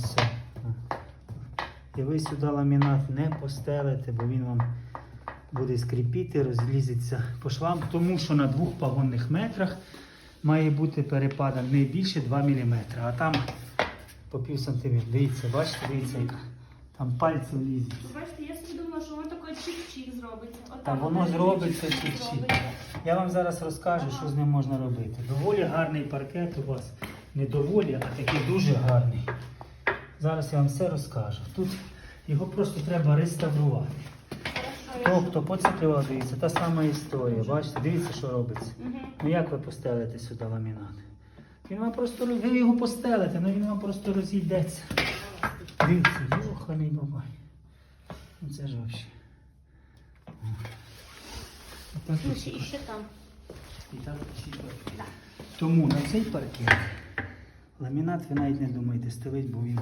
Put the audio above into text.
ось все. І ви сюди ламінат не постелите, бо він вам буде скріпіти, розлізеться по швам, тому що на двох пагонних метрах має бути перепадок не більше 2 мм, а там по пів сантиметра. Дивіться, бачите, дивіться, яка там пальці влізуть. Бачите, я собі думала, що воно таке чик-чик зробиться. Отак Та воно зробиться чик-чик. Я вам зараз розкажу, що з ним можна робити. Доволі гарний паркет у вас. Не доволі, а такий дуже гарний. Зараз я вам все розкажу. Тут його просто треба реставрувати. Тобто поцеплював, дивіться, та сама історія. Бачите, дивіться, що робиться. Ну як ви постелите сюди ламінат? Він вам просто ви його постелите, але він вам просто розійдеться. Дивіться, йоханий бабай. Ну це ж взагалі. Ну, ще- І ще там. І паркет. Тому на цей паркет ламінат ви навіть не думаєте стелить, бо він